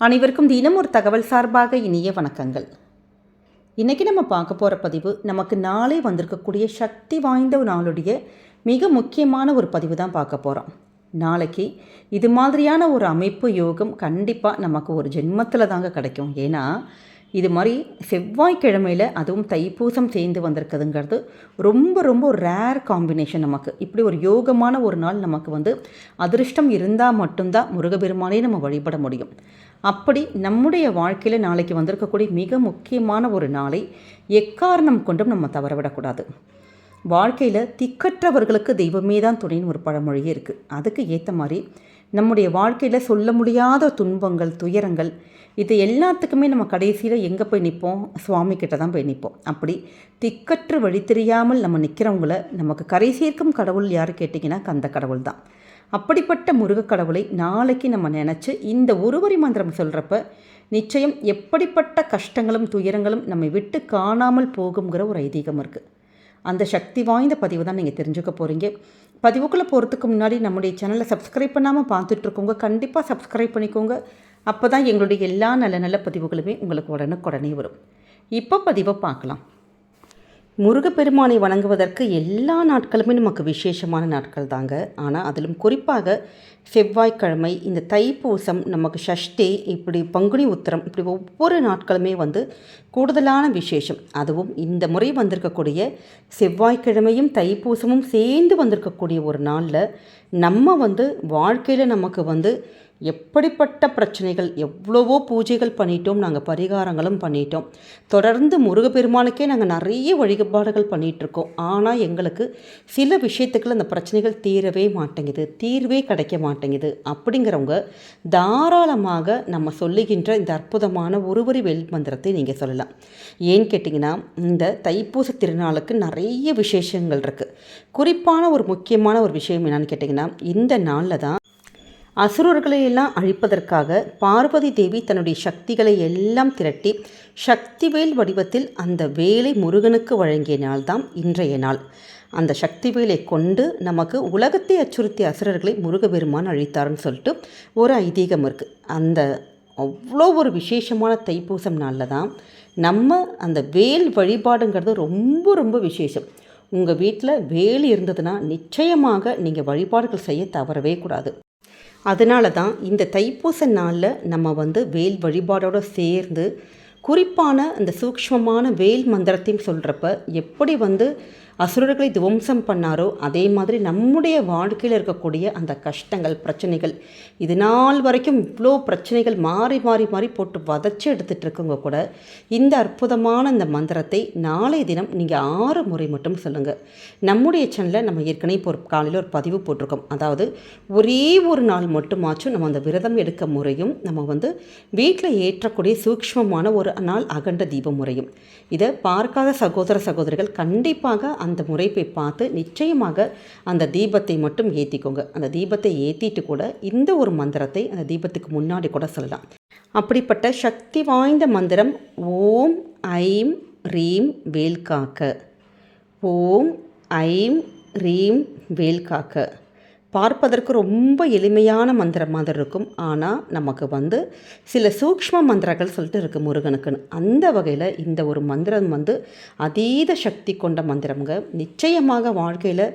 அனைவருக்கும் தினம் ஒரு தகவல் சார்பாக இனிய வணக்கங்கள். இன்றைக்கி நம்ம பார்க்க போகிற பதிவு நமக்கு நாளே வந்திருக்கக்கூடிய சக்தி வாய்ந்த ஒரு நாளுடைய மிக முக்கியமான ஒரு பதிவு தான் பார்க்க போகிறோம் நாளைக்கு இது மாதிரியான ஒரு அமைப்பு யோகம் கண்டிப்பாக நமக்கு ஒரு ஜென்மத்தில் தாங்க கிடைக்கும். ஏன்னா இது மாதிரி செவ்வாய்க்கிழமையில் அதுவும் தைப்பூசம் சேர்ந்து வந்திருக்குதுங்கிறது ரொம்ப ரொம்ப ரேர் காம்பினேஷன் நமக்கு. இப்படி ஒரு யோகமான ஒரு நாள் நமக்கு வந்து அதிர்ஷ்டம் இருந்தால் மட்டும்தான் முருகபெருமானே நம்ம வழிபட முடியும். அப்படி நம்முடைய வாழ்க்கையில் நாளைக்கு வந்திருக்கக்கூடிய மிக முக்கியமான ஒரு நாளை எக்காரணம் கொண்டும் நம்ம தவறவிடக்கூடாது. வாழ்க்கையில் திக்கற்றவர்களுக்கு தெய்வமே தான் துணைன்னு ஒரு பழமொழியே இருக்குது அதுக்கு ஏற்ற மாதிரி நம்முடைய வாழ்க்கையில் சொல்ல முடியாத துன்பங்கள் துயரங்கள் இது எல்லாத்துக்குமே நம்ம கடைசியில் எங்கே போய் நிற்போம் சுவாமி கிட்ட தான் போய் நிற்போம் அப்படி திக்கற்று வழி தெரியாமல் நம்ம நிற்கிறவங்கள நமக்கு கரை சேர்க்கும் கடவுள் யார் கேட்டிங்கன்னா கந்த கடவுள் தான். அப்படிப்பட்ட முருகக்கடவுளை நாளைக்கு நம்ம நினச்சி இந்த ஒருவரி மந்திரம் சொல்கிறப்ப நிச்சயம் எப்படிப்பட்ட கஷ்டங்களும் துயரங்களும் நம்மை விட்டு காணாமல் போகுங்கிற ஒரு ஐதீகம் இருக்குது அந்த சக்தி வாய்ந்த பதிவு தான் நீங்கள் தெரிஞ்சுக்க போகிறீங்க பதிவுக்குள்ளே போகிறதுக்கு முன்னாடி நம்முடைய சேனலை சப்ஸ்கிரைப் பண்ணாமல் பார்த்துட்ருக்கோங்க கண்டிப்பாக சப்ஸ்கிரைப் பண்ணிக்கோங்க. அப்போ தான் எங்களுடைய எல்லா நல்ல நல்ல பதிவுகளுமே உங்களுக்கு உடனுக்குடனே வரும். இப்போ பதிவை பார்க்கலாம். முருகப்பெருமானை வணங்குவதற்கு எல்லா நாட்களுமே நமக்கு விசேஷமான நாட்கள் தாங்க. ஆனால் அதிலும் குறிப்பாக செவ்வாய்க்கிழமை இந்த தைப்பூசம் நமக்கு ஷஷ்டி இப்படி பங்குனி உத்திரம் இப்படி ஒவ்வொரு நாட்களுமே வந்து கூடுதலான விசேஷம். அதுவும் இந்த முறை வந்திருக்கக்கூடிய செவ்வாய்க்கிழமையும் தைப்பூசமும் சேர்ந்து வந்திருக்கக்கூடிய ஒரு நாளில் நம்ம வந்து வாழ்க்கையில் நமக்கு வந்து எப்படிப்பட்ட பிரச்சனைகள் எவ்வளவோ பூஜைகள் பண்ணிட்டோம் நாங்கள் பரிகாரங்களும் பண்ணிட்டோம். தொடர்ந்து முருகப்பெருமானுக்கே நாங்கள் நிறைய வழிபாடுகள் பண்ணிகிட்ருக்கோம் ஆனால் எங்களுக்கு சில விஷயத்துக்குள்ள அந்த பிரச்சனைகள் தீரவே மாட்டேங்குது தீர்வே கிடைக்க மாட்டேங்குது. அப்படிங்கிறவங்க தாராளமாக நம்ம சொல்லுகின்ற இந்த அற்புதமான ஒருவரி வெல் மந்திரத்தை நீங்கள் சொல்லலாம். ஏன்னு கேட்டிங்கன்னா இந்த தைப்பூச திருநாளுக்கு நிறைய விசேஷங்கள் இருக்குது குறிப்பான ஒரு முக்கியமான ஒரு விஷயம் என்னென்னு கேட்டிங்கன்னா இந்த நாளில் தான் அசுரர்களை எல்லாம் அழிப்பதற்காக பார்வதி தேவி தன்னுடைய சக்திகளை எல்லாம் திரட்டி சக்திவேல் வடிவத்தில் அந்த வேலை முருகனுக்கு வழங்கிய நாள்தான் இன்றைய நாள். அந்த சக்தி வேலை கொண்டு நமக்கு உலகத்தை அச்சுறுத்திய அசுரர்களை முருகபெருமான் அழித்தார்னு சொல்லிட்டு ஒரு ஐதீகம் இருக்குது அந்த அவ்வளோ ஒரு விசேஷமான தைப்பூசம் நாளில் தான் நம்ம அந்த வேல் வழிபாடுங்கிறது ரொம்ப ரொம்ப விசேஷம். உங்கள் வீட்டில் வேல் இருந்ததுன்னா நிச்சயமாக நீங்கள் வழிபாடுகள் செய்ய தவறவே கூடாது. அதனால தான் இந்த தைப்பூச நாளில் நம்ம வந்து வேல் வழிபாடோடு சேர்ந்து குறிப்பான அந்த சூக்ஷ்மமான வேல் மந்திரத்தையும் சொல்கிறப்ப எப்படி வந்து அசுரர்களை துவம்சம் பண்ணாரோ அதே மாதிரி நம்முடைய வாழ்க்கையில் இருக்கக்கூடிய அந்த கஷ்டங்கள் பிரச்சனைகள் இது நாள் வரைக்கும் இவ்வளோ பிரச்சனைகள் மாறி மாறி மாறி போட்டு வதச்சி எடுத்துகிட்டு இருக்கவங்க கூட இந்த அற்புதமான இந்த மந்திரத்தை நாளை தினம் நீங்கள் ஆறு முறை மட்டும் சொல்லுங்கள் நம்முடைய சேனலில் நம்ம ஏற்கனவே இப்போ ஒரு காலையில் ஒரு பதிவு போட்டிருக்கோம். அதாவது ஒரே ஒரு நாள் மட்டுமாச்சும் நம்ம அந்த விரதம் எடுக்க முறையும் நம்ம வந்து வீட்டில் ஏற்றக்கூடிய சூக்ஷ்மமான ஒரு நாள் அகண்ட தீப முறையும். இதை பார்க்காத சகோதர சகோதரிகள் கண்டிப்பாக அந்த முறைப்பை பார்த்து நிச்சயமாக அந்த தீபத்தை மட்டும் ஏற்றிக்கோங்க அந்த தீபத்தை ஏற்றிட்டு கூட இந்த ஒரு மந்திரத்தை அந்த தீபத்துக்கு முன்னாடி கூட சொல்லலாம். அப்படிப்பட்ட சக்தி வாய்ந்த மந்திரம் ஓம் ஐம் ரீம் வேல்காக்க ஓம் ஐம் ரீம் வேல்காக்க பார்ப்பதற்கு ரொம்ப எளிமையான மந்திரம் மாதிரி இருக்கும். ஆனால் நமக்கு வந்து சில சூக்ஷ்ம மந்திரங்கள் சொல்லிட்டு இருக்குது முருகனுக்குன்னு. அந்த வகையில் இந்த ஒரு மந்திரம் வந்து அதீத சக்தி கொண்ட மந்திரம்ங்க. நிச்சயமாக வாழ்க்கையில்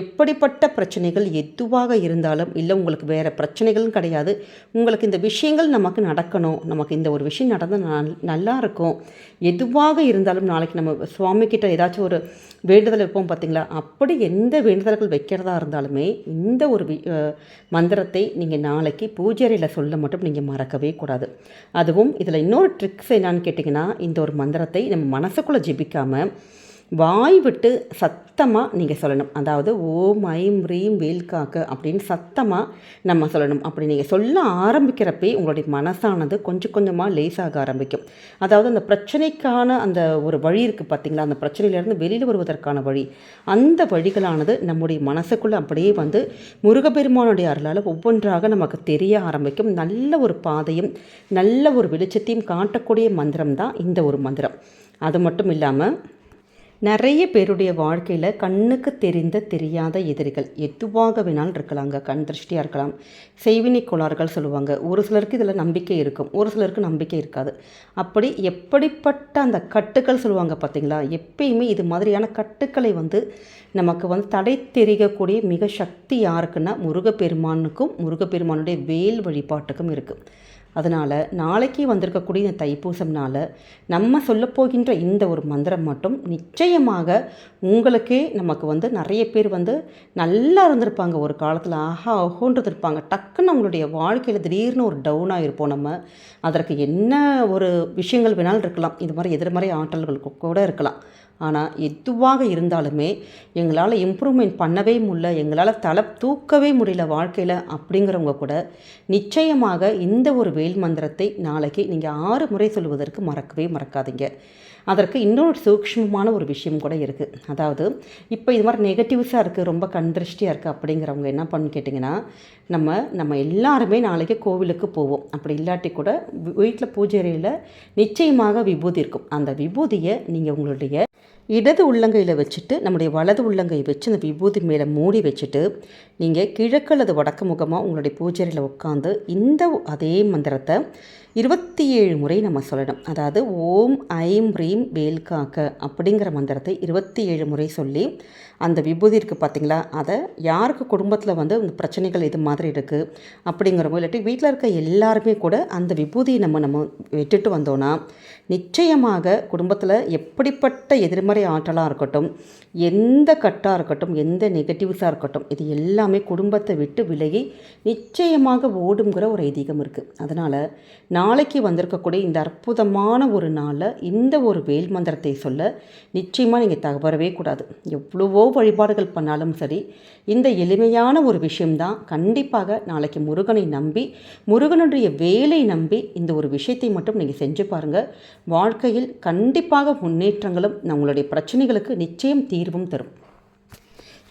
எப்படிப்பட்ட பிரச்சனைகள் எதுவாக இருந்தாலும் இல்லை உங்களுக்கு வேறு பிரச்சனைகளும் கிடையாது. உங்களுக்கு இந்த விஷயங்கள் நமக்கு நடக்கணும். நமக்கு இந்த ஒரு விஷயம் நடந்தால் நல்லா இருக்கும். எதுவாக இருந்தாலும் நாளைக்கு நம்ம சுவாமிக்கிட்ட ஏதாச்சும் ஒரு வேண்டுதல் வைப்போம் பார்த்தீங்களா அப்படி எந்த வேண்டுதல்கள் வைக்கிறதா இருந்தாலுமே இந்த ஒரு மந்திரத்தை நீங்கள் நாளைக்கு பூஜைறையில் சொல்ல மட்டும் நீங்கள் மறக்கவே கூடாது. அதுவும் இதில் இன்னொரு ட்ரிக்ஸ் என்னான்னு கேட்டிங்கன்னா இந்த ஒரு மந்திரத்தை நம்ம மனசுக்குள்ளே ஜெபிக்காமல் வாய் விட்டு சத்தமாக நீங்கள் சொல்லணும். அதாவது ஓம் ஐம் ரீம் வேல்காக்க அப்படின்னு சத்தமாக நம்ம சொல்லணும். அப்படி நீங்கள் சொல்ல ஆரம்பிக்கிறப்பே உங்களுடைய மனசானது கொஞ்சம் கொஞ்சமாக லேசாக ஆரம்பிக்கும். அதாவது அந்த பிரச்சனைக்கான அந்த ஒரு வழி இருக்குது பார்த்திங்களா அந்த பிரச்சனையிலேருந்து வெளியில் வருவதற்கான வழி. அந்த வழிகளானது நம்முடைய மனசுக்குள்ளே அப்படியே வந்து முருகப்பெருமானுடைய அருளால் ஒவ்வொன்றாக நமக்கு தெரிய ஆரம்பிக்கும். நல்ல ஒரு பாதையும் நல்ல ஒரு வெளிச்சத்தையும் காட்டக்கூடிய மந்திரம் தான் இந்த ஒரு மந்திரம். அது மட்டும் இல்லாமல் நிறைய பேருடைய வாழ்க்கையில் கண்ணுக்கு தெரிந்த தெரியாத எதிரிகள் எதுவாக வேணாலும் இருக்கலாங்க. கண் திருஷ்டியாக இருக்கலாம். செய்வினை கோளாறுகள் சொல்லுவாங்க. ஒரு சிலருக்கு இதில் நம்பிக்கை இருக்கும். ஒரு சிலருக்கு நம்பிக்கை இருக்காது. அப்படி எப்படிப்பட்ட அந்த கட்டுக்கள் சொல்லுவாங்க பார்த்தீங்களா எப்பயுமே இது மாதிரியான கட்டுக்களை வந்து நமக்கு வந்து தடை தெரியக்கூடிய மிக சக்தி யாருக்குன்னா முருகப்பெருமானுக்கும் முருகப்பெருமானுடைய வேல் வழிபாட்டுக்கும் இருக்குது அதனால் நாளைக்கு வந்திருக்கக்கூடிய இந்த தைப்பூசம்னால் நம்ம சொல்லப்போகின்ற இந்த ஒரு மந்திரம் மட்டும் நிச்சயமாக உங்களுக்கே நமக்கு வந்து நிறைய பேர் வந்து நல்லா இருந்திருப்பாங்க. ஒரு காலத்தில் ஆஹா ஓஹோன்றது இருப்பாங்க டக்குன்னு அவங்களுடைய வாழ்க்கையில் திடீர்னு ஒரு டவுனாக இருப்போம் நம்ம. அதற்கு என்ன ஒரு விஷயங்கள் வேணாலும் இருக்கலாம். இது மாதிரி எதிர்மறை ஆற்றல்கள் கூட இருக்கலாம். ஆனால் எதுவாக இருந்தாலுமே எங்களால் இம்ப்ரூவ்மெண்ட் பண்ணவே முடியல எங்களால் தலை தூக்கவே முடியல வாழ்க்கையில் அப்படிங்கிறவங்க கூட நிச்சயமாக இந்த ஒரு வேல் மந்திரத்தை நாளைக்கு நீங்கள் ஆறு முறை சொல்வதற்கு மறக்கவே மறக்காதீங்க. அதற்கு இன்னொரு சூக்ஷ்மமான ஒரு விஷயம் கூட இருக்குது அதாவது இப்போ இது மாதிரி நெகட்டிவ்ஸாக இருக்குது ரொம்ப கண்திருஷ்டியாக இருக்குது அப்படிங்கிறவங்க என்ன பண்ணு கேட்டிங்கன்னா நம்ம நம்ம எல்லாருமே நாளைக்கு கோவிலுக்கு போவோம். அப்படி இல்லாட்டி கூட வீட்டில் பூஜை அறையில் நிச்சயமாக விபூதி இருக்கும். அந்த விபூதியை நீங்கள் உங்களுடைய இடது உள்ளங்கையில் வச்சுட்டு நம்முடைய வலது உள்ளங்கை வச்சு அந்த விபூதி மேலே மூடி வச்சுட்டு நீங்கள் கிழக்கு அல்லது வடக்கு முகமாக உங்களுடைய பூஜையில் உட்காந்து இந்த அதே மந்திரத்தை இருபத்தி ஏழு முறை நம்ம சொல்லணும். அதாவது ஓம் ஐம் ரீம் வேல்காக்க அப்படிங்கிற மந்திரத்தை இருபத்தி ஏழு முறை சொல்லி அந்த விபூதி இருக்குது பார்த்திங்களா அதை யாருக்கு குடும்பத்தில் வந்து இந்த பிரச்சனைகள் இது மாதிரி இருக்குது அப்படிங்கிறவங்க இல்லாட்டி வீட்டில் இருக்க எல்லாருமே கூட அந்த விபூதியை நம்ம நம்ம விட்டுட்டு வந்தோன்னா நிச்சயமாக குடும்பத்தில் எப்படிப்பட்ட எதிர்மறை ஆற்றலாக இருக்கட்டும் எந்த கட்டாக இருக்கட்டும் எந்த நெகட்டிவ்ஸாக இருக்கட்டும் இது எல்லாமே குடும்பத்தை விட்டு விலகி நிச்சயமாக ஓடுங்கிற ஒரு ஐதீகம் இருக்குது அதனால் நாளைக்கு வந்திருக்கக்கூடிய இந்த அற்புதமான ஒரு நாளில் இந்த ஒரு வேல் மந்திரத்தை சொல்ல நிச்சயமாக நீங்கள் தவறவே கூடாது. எவ்வளவோ வழிபாடுகள் பண்ணாலும் சரி இந்த எளிமையான ஒரு விஷயம்தான் கண்டிப்பாக நாளைக்கு முருகனை நம்பி முருகனுடைய வேலை நம்பி இந்த ஒரு விஷயத்தை மட்டும் நீங்கள் செஞ்சு பாருங்கள் வாழ்க்கையில் கண்டிப்பாக முன்னேற்றங்களும் நம்மளுடைய பிரச்சனைகளுக்கு நிச்சயம் தீர்வும் தரும்.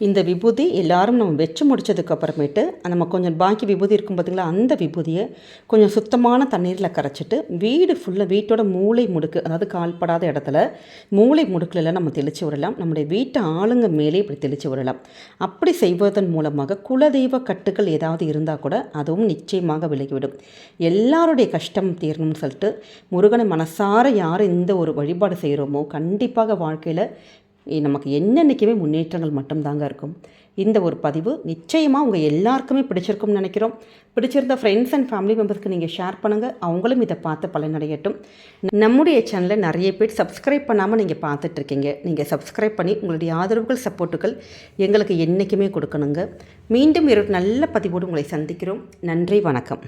இந்த விபூதி எல்லாரும் நம்ம வச்சு முடித்ததுக்கப்புறமேட்டு நம்ம கொஞ்சம் பாக்கி விபூதி இருக்கும் பார்த்திங்களா அந்த விபூதியை கொஞ்சம் சுத்தமான தண்ணீரில் கரைச்சிட்டு வீடு ஃபுல்லாக வீட்டோட மூளை முடுக்கு அதாவது கால்படாத இடத்துல மூளை முடுக்கில் நம்ம தெளித்து விடலாம். நம்முடைய வீட்டு ஆளுங்க மேலே இப்படி தெளித்து விடலாம். அப்படி செய்வதன் மூலமாக குலதெய்வ கட்டுகள் ஏதாவது இருந்தால் கூட அதுவும் நிச்சயமாக விலகிவிடும். எல்லாருடைய கஷ்டம் தீரணும்னு சொல்லிட்டு முருகனை மனசார யார் இந்த ஒரு வழிபாடு செய்கிறோமோ கண்டிப்பாக வாழ்க்கையில் நமக்கு என்னென்னைக்குமே முன்னேற்றங்கள் மட்டும்தாங்க இருக்கும். இந்த ஒரு பதிவு நிச்சயமாக உங்கள் எல்லாருக்குமே பிடிச்சிருக்கும்னு நினைக்கிறோம். பிடிச்சிருந்த ஃப்ரெண்ட்ஸ் அண்ட் ஃபேமிலி மெம்பர்ஸ்க்கு நீங்கள் ஷேர் பண்ணுங்கள் அவங்களும் இதை பார்த்து பலனடையட்டும். நம்முடைய சேனலை நிறைய பேர் சப்ஸ்கிரைப் பண்ணாமல் நீங்கள் பார்த்துட்ருக்கீங்க நீங்கள் சப்ஸ்கிரைப் பண்ணி உங்களுடைய ஆதரவுகள் சப்போர்ட்டுகள் எங்களுக்கு என்றைக்குமே கொடுக்கணுங்க. மீண்டும் ஒரு நல்ல பதிவோடு உங்களை சந்திக்கிறோம். நன்றி வணக்கம்.